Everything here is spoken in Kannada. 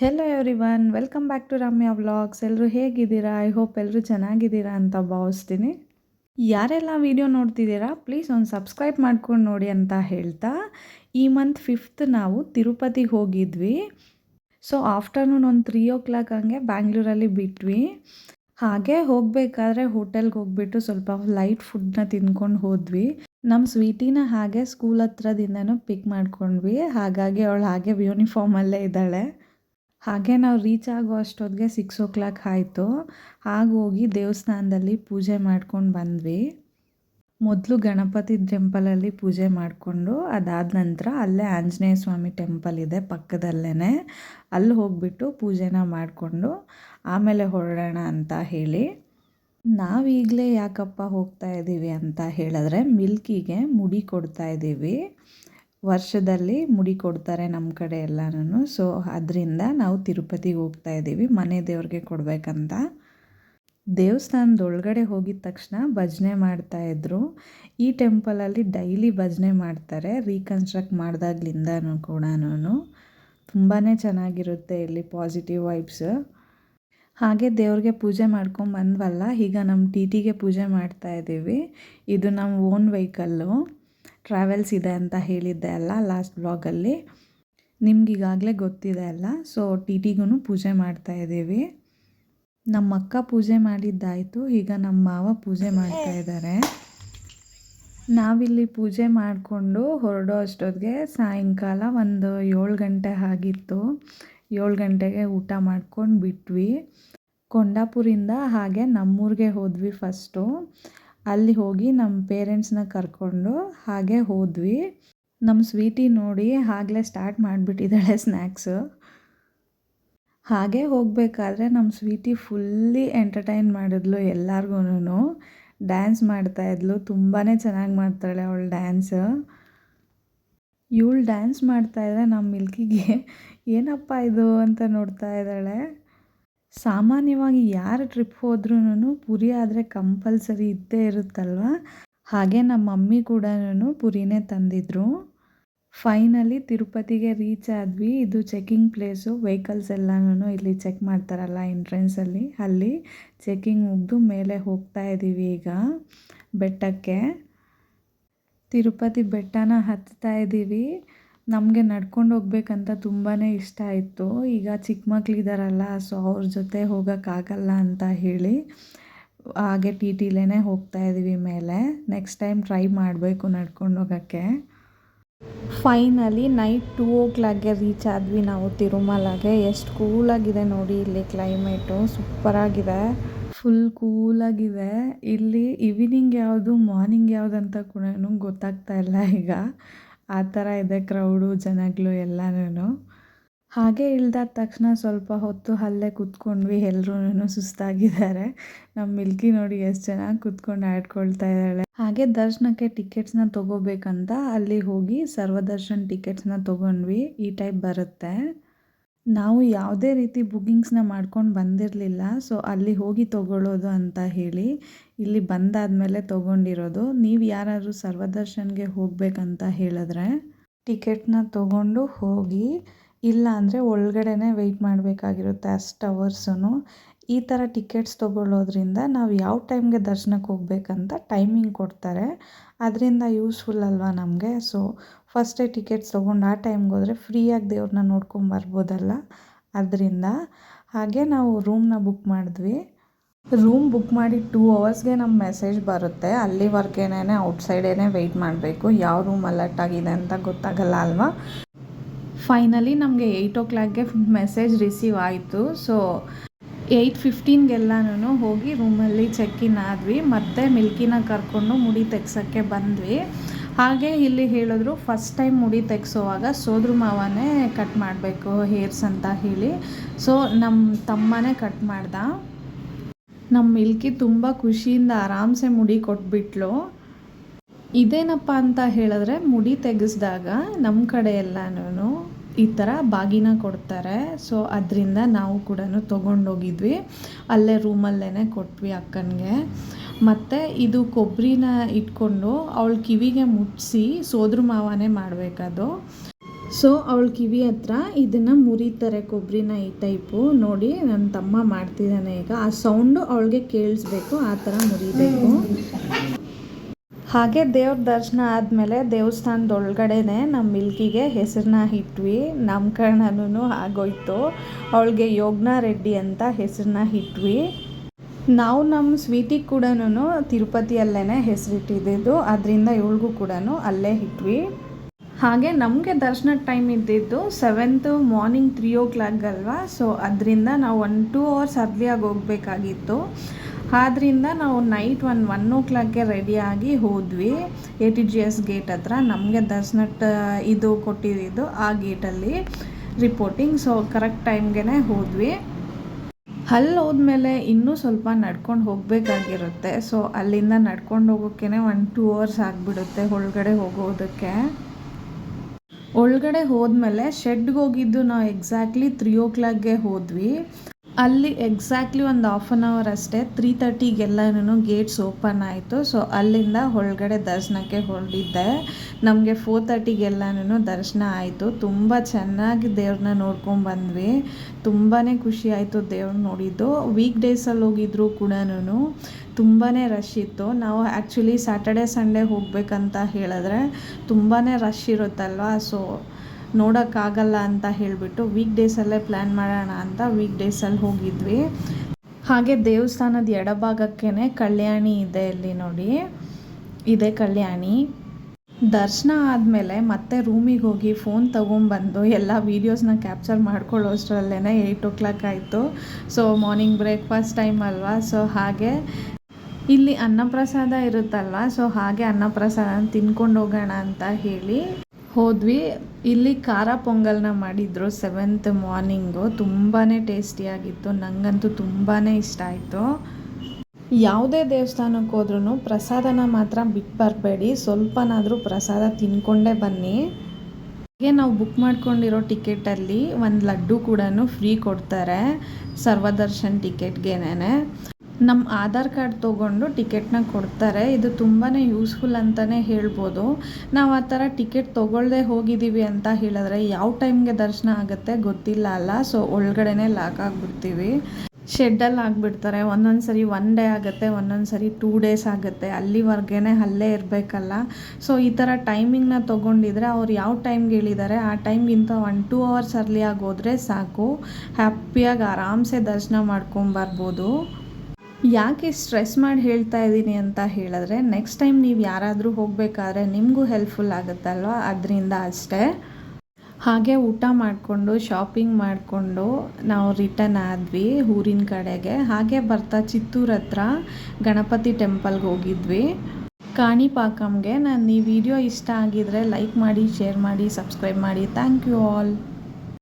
Hello everyone welcome back to Ramya vlogs ಎಲ್ಲರೂ ಹೇಗಿದ್ದೀರಾ? ಐ ಹೋಪ್ ಎಲ್ಲರೂ ಚೆನ್ನಾಗಿದ್ದೀರಾ ಅಂತ ಭಾವಿಸ್ತೀನಿ. ಯಾರೆಲ್ಲ ವೀಡಿಯೋ ನೋಡ್ತಿದ್ದೀರಾ ಪ್ಲೀಸ್ ಒಂದು ಸಬ್ಸ್ಕ್ರೈಬ್ ಮಾಡ್ಕೊಂಡು ನೋಡಿ ಅಂತ ಹೇಳ್ತಾ, ಈ ಮಂತ್ ಫಿಫ್ತ್ ನಾವು ತಿರುಪತಿಗೆ ಹೋಗಿದ್ವಿ. ಸೊ ಆಫ್ಟರ್ನೂನ್ ಒಂದು ತ್ರೀ ಓ ಕ್ಲಾಕ್ ಹಂಗೆ ಬ್ಯಾಂಗ್ಳೂರಲ್ಲಿ ಬಿಟ್ವಿ. ಹಾಗೆ ಹೋಗಬೇಕಾದ್ರೆ ಹೋಟೆಲ್ಗೆ ಹೋಗ್ಬಿಟ್ಟು ಸ್ವಲ್ಪ ಲೈಟ್ ಫುಡ್ನ ತಿನ್ಕೊಂಡು ಹೋದ್ವಿ. ನಮ್ಮ ಸ್ವೀಟಿನ ಹಾಗೆ ಸ್ಕೂಲ್ ಹತ್ರದಿಂದನೂ ಪಿಕ್ ಮಾಡ್ಕೊಂಡ್ವಿ. ಹಾಗಾಗಿ ಅವಳು ಹಾಗೆ ಯೂನಿಫಾರ್ಮಲ್ಲೇ ಇದ್ದಾಳೆ. ಹಾಗೆ ನಾವು ರೀಚ್ ಆಗೋ ಅಷ್ಟೊತ್ತಿಗೆ ಸಿಕ್ಸ್ ಓ ಕ್ಲಾಕ್ ಆಯಿತು. ಹಾಗೆ ಹೋಗಿ ದೇವಸ್ಥಾನದಲ್ಲಿ ಪೂಜೆ ಮಾಡ್ಕೊಂಡು ಬಂದ್ವಿ. ಮೊದಲು ಗಣಪತಿ ಟೆಂಪಲಲ್ಲಿ ಪೂಜೆ ಮಾಡಿಕೊಂಡು ಅದಾದ ನಂತರ ಅಲ್ಲೇ ಆಂಜನೇಯ ಸ್ವಾಮಿ ಟೆಂಪಲ್ ಇದೆ ಪಕ್ಕದಲ್ಲೇ ಅಲ್ಲಿ ಹೋಗಿಬಿಟ್ಟು ಪೂಜೆನ ಮಾಡಿಕೊಂಡು ಆಮೇಲೆ ಹೊರಡೋಣ ಅಂತ ಹೇಳಿ. ನಾವೀಗಲೇ ಯಾಕಪ್ಪ ಹೋಗ್ತಾ ಇದ್ದೀವಿ ಅಂತ ಹೇಳಿದ್ರೆ ಮಿಲ್ಕಿಗೆ ಮುಡಿ ಕೊಡ್ತಾ ಇದ್ದೀವಿ ವರ್ಷದಲ್ಲಿ ಮುಡಿ ಕೊಡ್ತಾರೆ ನಮ್ಮ ಕಡೆ ಎಲ್ಲನೂ ಸೊ ಅದರಿಂದ ನಾವು ತಿರುಪತಿಗೆ ಹೋಗ್ತಾ ಇದ್ದೀವಿ ಮನೆ ದೇವ್ರಿಗೆ ಕೊಡಬೇಕಂತ. ದೇವಸ್ಥಾನದ ಒಳಗಡೆ ಹೋಗಿದ ತಕ್ಷಣ ಭಜನೆ ಮಾಡ್ತಾಯಿದ್ರು ಈ ಟೆಂಪಲಲ್ಲಿ ಡೈಲಿ ಭಜನೆ ಮಾಡ್ತಾರೆ, ರೀಕನ್ಸ್ಟ್ರಕ್ಟ್ ಮಾಡಿದಾಗ್ಲಿಂದನೂ ಕೂಡ ತುಂಬಾ ಚೆನ್ನಾಗಿರುತ್ತೆ ಇಲ್ಲಿ ಪಾಸಿಟಿವ್ ವೈಬ್ಸ್. ಹಾಗೆ ದೇವ್ರಿಗೆ ಪೂಜೆ ಮಾಡ್ಕೊಂಡು ಬಂದ್ವಲ್ಲ ಈಗ ನಮ್ಮ ಟಿ ಟಿಗೆ ಪೂಜೆ ಮಾಡ್ತಾ ಇದ್ದೀವಿ ಇದು ನಮ್ಮ ಓನ್ ವೆಹಿಕಲ್ಲು. ಟ್ರಾವೆಲ್ಸ್ ಇದೆ ಅಂತ ಹೇಳಿದ್ದೆ ಅಲ್ಲ ಲಾಸ್ಟ್ ಬ್ಲಾಗಲ್ಲಿ. ನಿಮ್ಗೆ ಗೊತ್ತಿದೆ ಅಲ್ಲ, ಸೊ ಟಿ ಟಿಗೂ ಪೂಜೆ ಮಾಡ್ತಾ ಇದ್ದೀವಿ. ನಮ್ಮ ಅಕ್ಕ ಪೂಜೆ ಮಾಡಿದ್ದಾಯಿತು, ಈಗ ನಮ್ಮ ಮಾವ ಪೂಜೆ ಮಾಡ್ತಾ ಇದ್ದಾರೆ. ನಾವಿಲ್ಲಿ ಪೂಜೆ ಮಾಡಿಕೊಂಡು ಹೊರಡೋ ಅಷ್ಟೊತ್ತಿಗೆ ಸಾಯಂಕಾಲ ಒಂದು ಏಳು ಗಂಟೆ ಆಗಿತ್ತು. ಏಳು ಗಂಟೆಗೆ ಊಟ ಮಾಡ್ಕೊಂಡು ಬಿಟ್ವಿ ಕೊಂಡಾಪುರಿಂದ ಹಾಗೆ ನಮ್ಮೂರಿಗೆ ಹೋದ್ವಿ ಫಸ್ಟು ಅಲ್ಲಿ ಹೋಗಿ ನಮ್ಮ ಪೇರೆಂಟ್ಸ್ನ ಕರ್ಕೊಂಡು ಹಾಗೆ ಹೋದ್ವಿ. ನಮ್ಮ ಸ್ವೀಟಿ ನೋಡಿ ಆಗಲೇ ಸ್ಟಾರ್ಟ್ ಮಾಡಿಬಿಟ್ಟಿದ್ದಾಳೆ ಸ್ನ್ಯಾಕ್ಸು ಹಾಗೆ ಹೋಗಬೇಕಾದ್ರೆ ನಮ್ಮ ಸ್ವೀಟಿ ಫುಲ್ಲಿ ಎಂಟರ್ಟೈನ್ ಮಾಡಿದ್ಲು ಎಲ್ಲರಿಗೂ ಡ್ಯಾನ್ಸ್ ಮಾಡ್ತಾಯಿದ್ಲು ತುಂಬಾ ಚೆನ್ನಾಗಿ ಮಾಡ್ತಾಳೆ ಅವಳು ಡ್ಯಾನ್ಸ್ ಇವಳು ಡ್ಯಾನ್ಸ್ ಮಾಡ್ತಾಯಿದ್ರೆ ನಮ್ಮ ಮಿಲ್ಕಿಗೆ, ಏನಪ್ಪ ಇದು ಅಂತ ನೋಡ್ತಾ ಇದ್ದಾಳೆ. ಸಾಮಾನ್ಯವಾಗಿ ಯಾರು ಟ್ರಿಪ್ ಹೋದ್ರೂ ಪುರಿ ಆದರೆ ಕಂಪಲ್ಸರಿ ಇದ್ದೇ ಇರುತ್ತಲ್ವ? ಹಾಗೆ ನಮ್ಮ ಮಮ್ಮಿ ಕೂಡ ಪುರಿನೇ ತಂದಿದ್ರು. ಫೈನಲಿ ತಿರುಪತಿಗೆ ರೀಚ್ ಆದ್ವಿ. ಇದು ಚೆಕಿಂಗ್ ಪ್ಲೇಸು ವೆಹಿಕಲ್ಸ್ ಎಲ್ಲನೂ ಇಲ್ಲಿ ಚೆಕ್ ಮಾಡ್ತಾರಲ್ಲ ಎಂಟ್ರೆನ್ಸಲ್ಲಿ ಅಲ್ಲಿ. ಚೆಕಿಂಗ್ ಮುಗಿದು ಮೇಲೆ ಹೋಗ್ತಾ ಇದ್ದೀವಿ ಈಗ ಬೆಟ್ಟಕ್ಕೆ. ತಿರುಪತಿ ಬೆಟ್ಟನ ಹತ್ತಾ ಇದ್ದೀವಿ ನಮಗೆ ನಡ್ಕೊಂಡು ಹೋಗ್ಬೇಕಂತ ತುಂಬಾ ಇಷ್ಟ ಇತ್ತು ಈಗ ಚಿಕ್ಕ ಮಕ್ಕಳಿದ್ದಾರಲ್ಲ ಸೊ ಅವ್ರ ಜೊತೆ ಹೋಗೋಕ್ಕಾಗಲ್ಲ ಅಂತ ಹೇಳಿ ಹಾಗೆ ಟಿ ಟಿಲೇ ಹೋಗ್ತಾ ಇದ್ದೀವಿ ಮೇಲೆ. ನೆಕ್ಸ್ಟ್ ಟೈಮ್ ಟ್ರೈ ಮಾಡಬೇಕು ನಡ್ಕೊಂಡು ಹೋಗೋಕ್ಕೆ. ಫೈನಲಿ ನೈಟ್ ಟೂ ಓ ಕ್ಲಾಕ್ಗೆ ರೀಚ್ ಆದ್ವಿ ನಾವು ತಿರುಮಲಗೆ. ಎಷ್ಟು ಕೂಲಾಗಿದೆ ನೋಡಿ ಇಲ್ಲಿ ಕ್ಲೈಮೇಟು ಸೂಪರಾಗಿದೆ ಫುಲ್ ಕೂಲಾಗಿದೆ ಇಲ್ಲಿ ಈವ್ನಿಂಗ್ ಯಾವುದು ಮಾರ್ನಿಂಗ್ ಯಾವುದು ಅಂತ ಕೂಡ ಗೊತ್ತಾಗ್ತಾ ಇಲ್ಲ ಈಗ. ಆ ಥರ ಇದೆ ಕ್ರೌಡು ಜನಗಳು ಎಲ್ಲನೂ ಹಾಗೆ ಇಳ್ದಾದ ತಕ್ಷಣ ಸ್ವಲ್ಪ ಹೊತ್ತು ಅಲ್ಲೇ ಕೂತ್ಕೊಂಡ್ವಿ ಎಲ್ಲರೂ ಸುಸ್ತಾಗಿದ್ದಾರೆ. ನಮ್ಮ ಮಿಲ್ಕಿ ನೋಡಿ ಎಷ್ಟು ಚೆನ್ನಾಗಿ ಕೂತ್ಕೊಂಡು ಆಡ್ಕೊಳ್ತಾ ಇದ್ದಾಳೆ. ಹಾಗೆ ದರ್ಶನಕ್ಕೆ ಟಿಕೆಟ್ಸ್ನ ತೊಗೋಬೇಕಂತ ಅಲ್ಲಿ ಹೋಗಿ ಸರ್ವದರ್ಶನ್ ಟಿಕೆಟ್ಸ್ನ ತೊಗೊಂಡ್ವಿ. ಈ ಟೈಪ್ ಬರುತ್ತೆ. ನಾವು ಯಾವುದೇ ರೀತಿ ಬುಕ್ಕಿಂಗ್ಸ್ನ ಮಾಡ್ಕೊಂಡು ಬಂದಿರಲಿಲ್ಲ. ಸೊ, ಅಲ್ಲಿ ಹೋಗಿ ತೊಗೊಳ್ಳೋದು ಅಂತ ಹೇಳಿ ಇಲ್ಲಿ ಬಂದಾದಮೇಲೆ ತೊಗೊಂಡಿರೋದು. ನೀವು ಯಾರಾದರೂ ಸರ್ವದರ್ಶನ್ಗೆ ಹೋಗಬೇಕಂತ ಹೇಳಿದ್ರೆ ಟಿಕೆಟ್ನ ತೊಗೊಂಡು ಹೋಗಿ, ಇಲ್ಲ ಅಂದರೆ ಒಳಗಡೆನೇ ವೆಯ್ಟ್ ಮಾಡಬೇಕಾಗಿರುತ್ತೆ ಅಷ್ಟು ಅವರ್ಸು ಈ ಥರ ಟಿಕೆಟ್ಸ್ ತೊಗೊಳ್ಳೋದ್ರಿಂದ ನಾವು ಯಾವ ಟೈಮ್ಗೆ ದರ್ಶನಕ್ಕೆ ಹೋಗ್ಬೇಕಂತ ಟೈಮಿಂಗ್ ಕೊಡ್ತಾರೆ. ಅದರಿಂದ ಯೂಸ್ಫುಲ್ ಅಲ್ವಾ ನಮಗೆ? ಸೊ ಫಸ್ಟೇ ಟಿಕೆಟ್ಸ್ ತೊಗೊಂಡು ಆ ಟೈಮ್ಗೆ ಹೋದರೆ ಫ್ರೀಯಾಗಿ ದೇವ್ರನ್ನ ನೋಡ್ಕೊಂಬರ್ಬೋದಲ್ಲ ಅದರಿಂದ ಹಾಗೆ ನಾವು ರೂಮ್ನ ಬುಕ್ ಮಾಡಿದ್ವಿ. ರೂಮ್ ಬುಕ್ ಮಾಡಿ ಟೂ ಅವರ್ಸ್ಗೆ ನಮ್ಮ ಮೆಸೇಜ್ ಬರುತ್ತೆ. ಅಲ್ಲಿವರೆಗೇನೆ ಔಟ್ಸೈಡೇ ವೆಯ್ಟ್ ಮಾಡಬೇಕು, ಯಾವ ರೂಮ್ ಅಲರ್ಟ್ ಆಗಿದೆ ಅಂತ ಗೊತ್ತಾಗಲ್ಲ ಅಲ್ವಾ? ಫೈನಲಿ ನಮಗೆ ಏಯ್ಟ್ ಓ ಕ್ಲಾಕ್ಗೆ ಮೆಸೇಜ್ ರಿಸೀವ್ ಆಯಿತು. ಸೊ ಏಯ್ಟ್ ಫಿಫ್ಟೀನ್ಗೆಲ್ಲನೂ ಹೋಗಿ ರೂಮಲ್ಲಿ ಚೆಕ್ ಇನ್ ಆದ್ವಿ. ಮತ್ತು ಮಿಲ್ಕಿನ ಕರ್ಕೊಂಡು ಮುಡಿ ತೆಗ್ಸೋಕ್ಕೆ ಬಂದ್ವಿ. ಹಾಗೆ ಇಲ್ಲಿ ಹೇಳಿದ್ರು ಫಸ್ಟ್ ಟೈಮ್ ಮುಡಿ ತೆಗ್ಸೋವಾಗ ಸೋದ್ರ ಮಾವನೇ ಕಟ್ ಮಾಡಬೇಕು ಹೇರ್ಸ್ ಅಂತ ಹೇಳಿ. ಸೊ ನಮ್ಮ ತಮ್ಮನೇ ಕಟ್ ಮಾಡ್ದ. ನಮ್ಮ ಮಿಲ್ಕಿ ತುಂಬ ಖುಷಿಯಿಂದ ಆರಾಮ್ಸೆ ಮುಡಿ ಕೊಟ್ಬಿಟ್ಲು. ಇದೇನಪ್ಪ ಅಂತ ಹೇಳಿದ್ರೆ, ಮುಡಿ ತೆಗೆಸ್ದಾಗ ನಮ್ಮ ಕಡೆ ಎಲ್ಲನೂ ಈ ಥರ ಬಾಗಿನ ಕೊಡ್ತಾರೆ. ಸೊ ಅದರಿಂದ ನಾವು ಕೂಡ ತೊಗೊಂಡೋಗಿದ್ವಿ. ಅಲ್ಲೇ ರೂಮಲ್ಲೇ ಕೊಟ್ವಿ ಅಕ್ಕನಿಗೆ. ಮತ್ತು ಇದು ಕೊಬ್ಬರಿನ ಇಟ್ಕೊಂಡು ಅವಳ ಕಿವಿಗೆ ಮುಟ್ಟಿಸಿ ಸೋದ್ರ ಮಾವನೇ ಮಾಡಬೇಕದು. ಸೊ ಅವಳ ಕಿವಿ ಹತ್ರ ಇದನ್ನು ಮುರಿತಾರೆ ಕೊಬ್ಬರಿನ ಈ ಟೈಪು ನೋಡಿ ನನ್ನ ತಮ್ಮ ಮಾಡ್ತಿದ್ದಾನೆ ಈಗ. ಆ ಸೌಂಡು ಅವಳಿಗೆ ಕೇಳಿಸ್ಬೇಕು, ಆ ಥರ ಮುರಿಬೇಕು. ಹಾಗೆ ದೇವ್ರ ದರ್ಶನ ಆದಮೇಲೆ ದೇವಸ್ಥಾನದೊಳಗಡೆನೆ ನಮ್ಮ ಮಿಲ್ಕಿಗೆ ಹೆಸರನ್ನ ಇಟ್ವಿ. ನಾಮಕರಣನೂ ಆಗೋಯ್ತು. ಅವಳಿಗೆ ಯೋಗ್ನ ರೆಡ್ಡಿ ಅಂತ ಹೆಸರನ್ನ ಇಟ್ವಿ. ನಾವು ನಮ್ಮ ಸ್ವೀಟಿಗೆ ಕೂಡ ತಿರುಪತಿಯಲ್ಲೇ ಹೆಸರಿಟ್ಟಿದ್ದು, ಅದರಿಂದ ಇವಳಿಗೂ ಕೂಡ ಅಲ್ಲೇ ಇಟ್ವಿ. ಹಾಗೆ ನಮಗೆ ದರ್ಶನದ ಟೈಮ್ ಇದ್ದಿದ್ದು seventh morning three o'clock ಅಲ್ವಾ? ಸೊ ಅದರಿಂದ ನಾವು ಒನ್ ಟೂ ಅವರ್ಸ್ ಅರ್ಲಿಯಾಗಿ ಹೋಗಬೇಕಾಗಿತ್ತು. ಆದ್ದರಿಂದ ನಾವು ನೈಟ್ ಒನ್ ಒನ್ ಓ ಕ್ಲಾಕ್ಗೆ ರೆಡಿಯಾಗಿ ಹೋದ್ವಿ. A T G S gate ಹತ್ರ ನಮಗೆ ದರ್ಶನ ಇದು ಕೊಟ್ಟಿದ್ದು ಆ ಗೇಟಲ್ಲಿ ರಿಪೋರ್ಟಿಂಗ್ ಸೊ ಕರೆಕ್ಟ್ ಟೈಮ್ಗೆ ಹೋದ್ವಿ. ಅಲ್ಲಿ ಹೋದ್ಮೇಲೆ ಇನ್ನೂ ಸ್ವಲ್ಪ ನಡ್ಕೊಂಡು ಹೋಗಬೇಕಾಗಿರುತ್ತೆ. ಸೊ ಅಲ್ಲಿಂದ ನಡ್ಕೊಂಡು ಹೋಗೋಕ್ಕೇ ಒಂದು ಟೂ ಅವರ್ಸ್ ಆಗಿಬಿಡುತ್ತೆ ಒಳಗಡೆ ಹೋಗೋದಕ್ಕೆ. ಒಳಗಡೆ ಹೋದ್ಮೇಲೆ ಶೆಡ್ಗೆ ಹೋಗಿದ್ದು ನಾವು ಎಕ್ಸಾಕ್ಟ್ಲಿ ತ್ರೀ ಓ ಕ್ಲಾಕ್ಗೆ ಹೋದ್ವಿ. ಅಲ್ಲಿ ಎಕ್ಸಾಕ್ಟ್ಲಿ ಒಂದು ಹಾಫ್ ಆನ್ ಅವರ್ ಅಷ್ಟೇ ತ್ರೀ ತರ್ಟಿಗೆಲ್ಲನೂ ಗೇಟ್ಸ್ ಓಪನ್ ಆಯಿತು. ಸೊ ಅಲ್ಲಿಂದ ಒಳಗಡೆ ದರ್ಶನಕ್ಕೆ ಹೊರಡಿದ್ದೆ ನಮಗೆ ಫೋರ್ ತರ್ಟಿಗೆಲ್ಲನೂ ದರ್ಶನ ಆಯಿತು. ತುಂಬ ಚೆನ್ನಾಗಿ ದೇವ್ರನ್ನ ನೋಡ್ಕೊಂಡು ಬಂದ್ವಿ. ತುಂಬಾ ಖುಷಿ ಆಯಿತು ದೇವ್ರನ್ನ ನೋಡಿದ್ದು. ವೀಕ್ ಡೇಸಲ್ಲಿ ಹೋಗಿದ್ರು ಕೂಡ ತುಂಬಾ ರಶ್ ಇತ್ತು. ನಾವು ಆ್ಯಕ್ಚುಲಿ ಸ್ಯಾಟರ್ಡೆ ಸಂಡೇ ಹೋಗಬೇಕಂತ ಹೇಳಿದ್ರೆ ತುಂಬಾ ರಶ್ ಇರುತ್ತಲ್ವ? ಸೊ ನೋಡೋಕ್ಕಾಗಲ್ಲ ಅಂತ ಹೇಳಿಬಿಟ್ಟು ವೀಕ್ ಡೇಸಲ್ಲೇ ಪ್ಲ್ಯಾನ್ ಮಾಡೋಣ ಅಂತ ವೀಕ್ ಡೇಸಲ್ಲಿ ಹೋಗಿದ್ವಿ. ಹಾಗೆ ದೇವಸ್ಥಾನದ ಎಡಭಾಗಕ್ಕೇ ಕಲ್ಯಾಣಿ ಇದೆ ಇಲ್ಲಿ ನೋಡಿ. ಇದೆ ಕಲ್ಯಾಣಿ. ದರ್ಶನ ಆದಮೇಲೆ ಮತ್ತೆ ರೂಮಿಗೆ ಹೋಗಿ ಫೋನ್ ತೊಗೊಂಬಂದು ಎಲ್ಲ ವೀಡಿಯೋಸ್ನ ಕ್ಯಾಪ್ಚರ್ ಮಾಡ್ಕೊಳ್ಳೋ ಅಷ್ಟರಲ್ಲೇ ಏಯ್ಟ್ ಓ ಕ್ಲಾಕ್ ಆಯಿತು. ಸೊ ಮಾರ್ನಿಂಗ್ ಬ್ರೇಕ್ಫಾಸ್ಟ್ ಟೈಮ್ ಅಲ್ವಾ? ಸೊ ಹಾಗೆ ಇಲ್ಲಿ ಅನ್ನಪ್ರಸಾದ ಇರುತ್ತಲ್ವ? ಸೊ ಹಾಗೆ ಅನ್ನಪ್ರಸಾದ ತಿನ್ಕೊಂಡು ಹೋಗೋಣ ಅಂತ ಹೇಳಿ. ಹೋದ್ವಿ. ಇಲ್ಲಿ ಖಾರ ಪೊಂಗಲ್ನ ಮಾಡಿದ್ರು ಸೆವೆಂತ್ ಮಾರ್ನಿಂಗು ತುಂಬಾ ಟೇಸ್ಟಿಯಾಗಿತ್ತು ನನಗಂತೂ ತುಂಬಾ ಇಷ್ಟ ಆಯಿತು. ಯಾವುದೇ ದೇವಸ್ಥಾನಕ್ಕೆ ಹೋದ್ರೂ ಪ್ರಸಾದನ ಮಾತ್ರ ಬಿಟ್ಟು ಬರಬೇಡಿ. ಸ್ವಲ್ಪನಾದರೂ ಪ್ರಸಾದ ತಿನ್ಕೊಂಡೇ ಬನ್ನಿ. ಹಾಗೆ ನಾವು ಬುಕ್ ಮಾಡ್ಕೊಂಡಿರೋ ಟಿಕೆಟಲ್ಲಿ ಒಂದು ಲಡ್ಡು ಕೂಡ ಫ್ರೀ ಕೊಡ್ತಾರೆ. ಸರ್ವದರ್ಶನ್ ಟಿಕೆಟ್ಗೆನೇ ನಮ್ಮ ಆಧಾರ್ ಕಾರ್ಡ್ ತೊಗೊಂಡು ಟಿಕೆಟ್ನ ಕೊಡ್ತಾರೆ. ಇದು ತುಂಬಾ ಯೂಸ್ಫುಲ್ ಅಂತಲೇ ಹೇಳ್ಬೋದು. ನಾವು ಆ ಥರ ಟಿಕೆಟ್ ತೊಗೊಳ್ಳದೆ ಹೋಗಿದ್ದೀವಿ ಅಂತ ಹೇಳಿದ್ರೆ ಯಾವ ಟೈಮ್ಗೆ ದರ್ಶನ ಆಗುತ್ತೆ ಗೊತ್ತಿಲ್ಲ ಅಲ್ಲ. So, ಒಳಗಡೆನೇ lock ಆಗಿಬಿಡ್ತೀವಿ. ಶೆಡ್ಡಲ್ಲಿ ಆಗಿಬಿಡ್ತಾರೆ. ಒಂದೊಂದು ಸರಿ ಒನ್ ಡೇ ಆಗುತ್ತೆ, ಒಂದೊಂದು ಸರಿ ಟೂ ಡೇಸ್ ಆಗುತ್ತೆ. ಅಲ್ಲಿವರೆಗೇ ಅಲ್ಲೇ ಇರಬೇಕಲ್ಲ. ಸೊ, ಈ ಥರ ಟೈಮಿಂಗ್ನ ತೊಗೊಂಡಿದ್ರೆ ಅವ್ರು ಯಾವ ಟೈಮ್ಗೆ ಹೇಳಿದ್ದಾರೆ ಆ ಟೈಮ್ಗಿಂತ ಒನ್ ಟೂ ಅವರ್ಸ್ ಅರ್ಲಿಯಾಗಿ ಹೋದರೆ ಸಾಕು. ಹ್ಯಾಪಿಯಾಗಿ ಆರಾಮ್ಸೆ ದರ್ಶನ ಮಾಡ್ಕೊಂಬರ್ಬೋದು. ಯಾಕೆ ಸ್ಟ್ರೆಸ್ ಮಾಡಿ ಹೇಳ್ತಾ ಇದ್ದೀನಿ ಅಂತ ಹೇಳಿದ್ರೆ ನೆಕ್ಸ್ಟ್ ಟೈಮ್ ನೀವು ಯಾರಾದರೂ ಹೋಗಬೇಕಾದ್ರೆ ನಿಮಗೂ ಹೆಲ್ಪ್ಫುಲ್ ಆಗುತ್ತಲ್ವ? ಅದರಿಂದ ಅಷ್ಟೇ. ಹಾಗೆ ಊಟ ಮಾಡಿಕೊಂಡು ಶಾಪಿಂಗ್ ಮಾಡಿಕೊಂಡು ನಾವು ರಿಟರ್ನ್ ಆದ್ವಿ ಊರಿನ ಕಡೆಗೆ. ಹಾಗೆ ಬರ್ತಾ ಚಿತ್ತೂರ ಹತ್ರ ಗಣಪತಿ ಟೆಂಪಲ್ಗೆ ಹೋಗಿದ್ವಿ. ಕಾಣಿಪಾಕಂಗೆ ನಾನು ಈ ವಿಡಿಯೋ ಇಷ್ಟ ಆಗಿದ್ರೆ ಲೈಕ್ ಮಾಡಿ ಶೇರ್ ಮಾಡಿ ಸಬ್ಸ್ಕ್ರೈಬ್ ಮಾಡಿ. Thank you all